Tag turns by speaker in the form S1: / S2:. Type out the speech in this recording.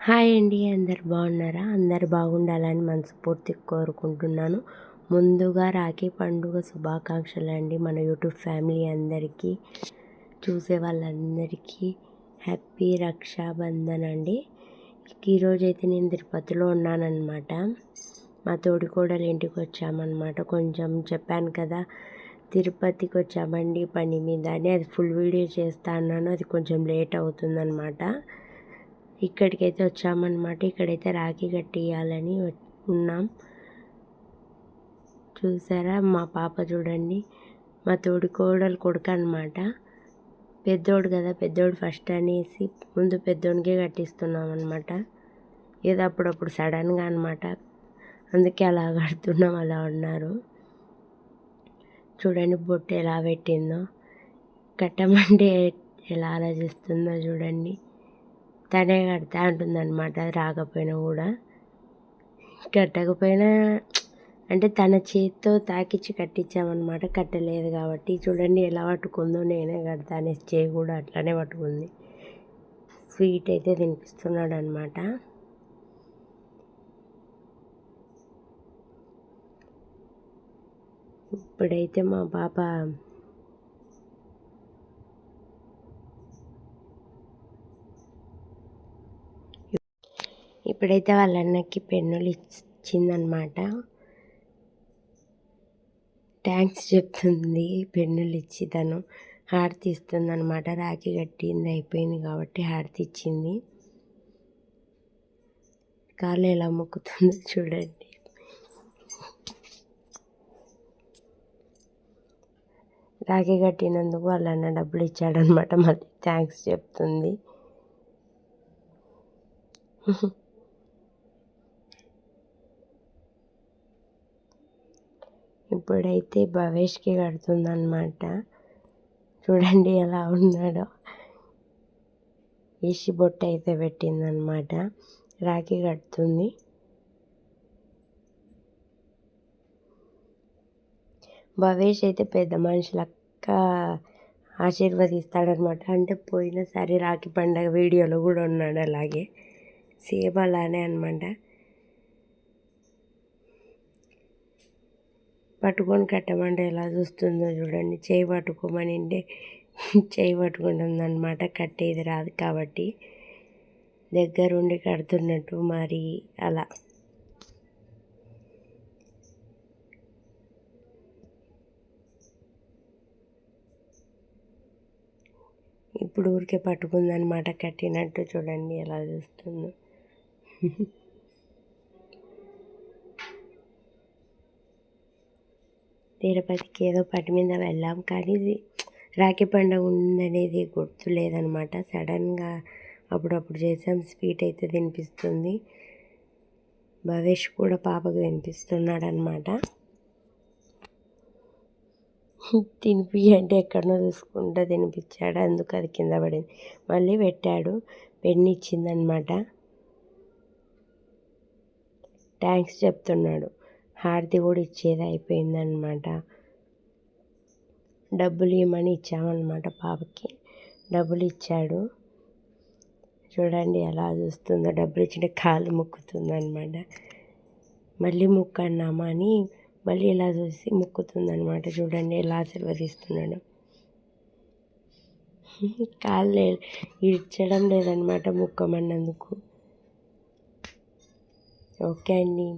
S1: Hi అండి అందరు బాగున్నారా? అందరు బాగుండాలని మనస్ఫూర్తి కోరుకుంటున్నాను. ముందుగా రాఖీ పండుగ శుభాకాంక్షలు అండి. మన యూట్యూబ్ ఫ్యామిలీ అందరికీ చూసే వాళ్ళందరికీ హ్యాపీ రక్షాబంధన్ అండి. ఈరోజు అయితే నేను తిరుపతిలో ఉన్నానన్నమాట. మా తోడికోడలు ఇంటికి వచ్చామన్నమాట. కొంచెం చెప్పాను కదా తిరుపతికి వచ్చామండి పని మీద అని. అది ఫుల్ వీడియో చేస్తా అన్నాను. అది కొంచెం లేట్ అవుతుందన్నమాట. ఇక్కడికైతే వచ్చామన్నమాట. ఇక్కడైతే రాఖీ కట్టియాలని ఉన్నాం. చూసారా? మా పాప చూడండి. మా తోడి కోడలు కొడుకు అనమాట పెద్దోడు కదా పెద్దోడు ఫస్ట్ అనేసి ముందు పెద్దోడికే కట్టిస్తున్నాం అనమాట ఏదో అప్పుడప్పుడు సడన్గా అనమాట అందుకే అలా కడుతున్నాం అలా ఉన్నారు. చూడండి బొట్టు ఎలా పెట్టిందో. కట్టమంటే ఎలా ఆలోచిస్తుందో చూడండి. తనే కడతా అంటుందన్నమాట రాకపోయినా కూడా. కట్టకపోయినా అంటే తన చేతితో తాకిచ్చి కట్టించామన్నమాట కట్టలేదు కాబట్టి. చూడండి ఎలా పట్టుకుందో నేనే కడతా అనేసి చేయి కూడా అట్లానే పట్టుకుంది. స్వీట్ అయితే తినిపిస్తున్నాడు అనమాట ఇప్పుడైతే మా పాప ఇప్పుడైతే వాళ్ళ అన్నకి పెన్నులు ఇచ్చిందనమాట థ్యాంక్స్ చెప్తుంది పెన్నులు ఇచ్చి తను హారతి ఇస్తుంది అనమాట రాఖీ కట్టింది అయిపోయింది కాబట్టి హారతి ఇచ్చింది. కాళ్ళు ఎలా మొక్కుతుందో చూడండి. రాఖీ కట్టినందుకు వాళ్ళన్న డబ్బులు ఇచ్చాడనమాట మళ్ళీ థ్యాంక్స్ చెప్తుంది. ఇప్పుడైతే భవేష్కి కడుతుందనమాట చూడండి ఎలా ఉన్నాడో. ఏసి బొట్ట అయితే పెట్టిందనమాట రాఖీ కడుతుంది. భవేష్ అయితే పెద్ద మనుషులక్క ఆశీర్వదిస్తాడనమాట అంటే పోయినసారి రాఖీ పండగ వీడియోలో కూడా ఉన్నాడు అలాగే. సేమ్ అలానే అనమాట పట్టుకొని కట్టమంటే ఎలా చూస్తుందో చూడండి. చేయి పట్టుకోమని చేయి పట్టుకుంటుంది అనమాట కట్టేది రాదు కాబట్టి దగ్గరుండి కడుతున్నట్టు మరి అలా. ఇప్పుడు ఊరికే పట్టుకుందనమాట కట్టినట్టు చూడండి ఎలా చూస్తుందో. తిరుపతికి ఏదో పటి మీద వెళ్ళాం. కానీ రాఖీ పండుగ ఉందనేది గుర్తు లేదనమాట సడన్గా అప్పుడప్పుడు చేసాం. స్వీట్ అయితే తినిపిస్తుంది. భవేష్ కూడా పాపకు తినిపిస్తున్నాడు అనమాట తినిపి అంటే ఎక్కడనో చూసుకుంటా తినిపించాడు. అందుకు అది కింద పడింది. మళ్ళీ పెట్టాడు. పెన్ను ఇచ్చిందనమాట థ్యాంక్స్ చెప్తున్నాడు. హారతి కూడా ఇచ్చేది అయిపోయిందనమాట. డబ్బులు ఇవ్వమని ఇచ్చామన్నమాట పాపకి. డబ్బులు ఇచ్చాడు. చూడండి ఎలా చూస్తుందో. డబ్బులు ఇచ్చిన కాలు ముక్కుతుందనమాట. మళ్ళీ ముక్కు అని మళ్ళీ ఇలా చూసి ముక్కుతుందనమాట. చూడండి ఎలా ఆశీర్వదిస్తున్నాడు కాళ్ళు ఇడ్చడం లేదనమాట ముక్కమన్నందుకు. ఓకే అండి.